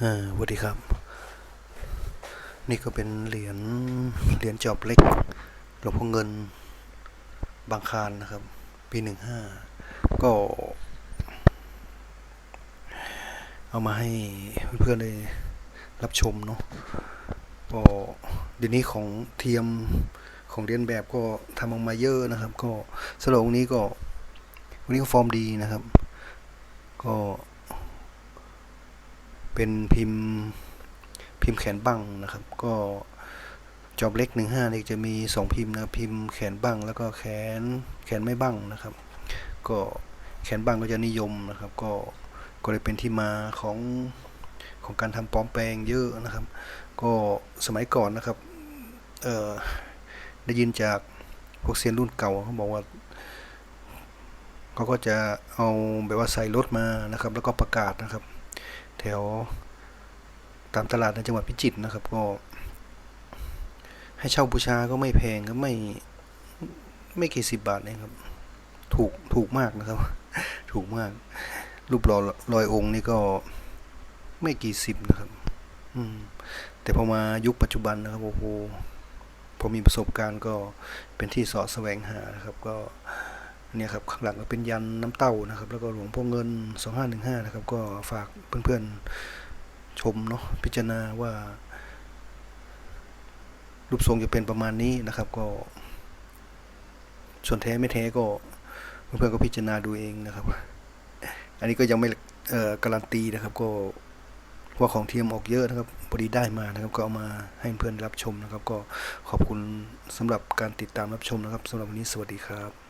สวัสดีครับ นี่ก็เป็นเหรียญเหรียญจอบเล็กหลวงพ่อเงินบางคารนะครับ ปีหนึ่งห้าก็ เอามาให้เพื่อนๆได้รับชมเนาะก็เดี๋ยวนี้ของเทียมของเรียนแบบก็ทำออกมาเยอะนะครับ ก็สำหรับองนี้ก็วันนี้ก็ฟอร์มดีนะครับ ก็ เป็นพิมพ์พิมพ์แขนบั้งนะครับ ก็จอบเล็กหนึ่งห้านี่จะมีสองพิมพ์นะครับพิมพ์แขนบั้งแล้วก็แขนแขนไม่บั้งนะครับ ก็แขนบั้งก็จะนิยมนะครับ ก็ก็เลยเป็นที่มาของของการทำปลอมแปลงเยอะนะครับ ก็สมัยก่อนนะครับเออได้ยินจากพวกเซียนรุ่นเก่าเขาบอกว่าเขาก็จะเอาแบบว่าใส่รถมานะครับ แล้วก็ประกาศนะครับ ถวตามตลาดในจังหวัดพิจิตรนะครับ ก็ ให้เช่าบูชาก็ไม่แพงก็ไม่ไม่กี่สิบบาทเองครับ ถูกถูกมากนะครับ ถูกมาก รูปหล่อลอยองค์นี่ก็ไม่กี่สิบนะครับ อืม แต่พอมายุคปัจจุบันนะครับโอ้โหพอมีประสบการณ์ก็เป็นที่สอแสวงหานะครับ ก็ เนี่ยครับข้างหลังก็เป็นยันน้ำเต้านะครับ แล้วก็หลวงพ่อเงิน 2515 นะครับ ก็ฝากเพื่อนๆชมเนาะพิจารณาว่า รูปทรงจะเป็นประมาณนี้นะครับ ก็ ส่วนแท้ไม่แท้ก็เพื่อนๆก็พิจารณาดูเองนะครับ อันนี้ก็ยังไม่เออการันตีนะครับ ก็ว่าของเทียมออกเยอะนะครับพอดีได้มานะครับ ก็เอามาให้เพื่อนรับชมนะครับ ก็ขอบคุณสำหรับการติดตามรับชมนะครับสำหรับวันนี้สวัสดีครับ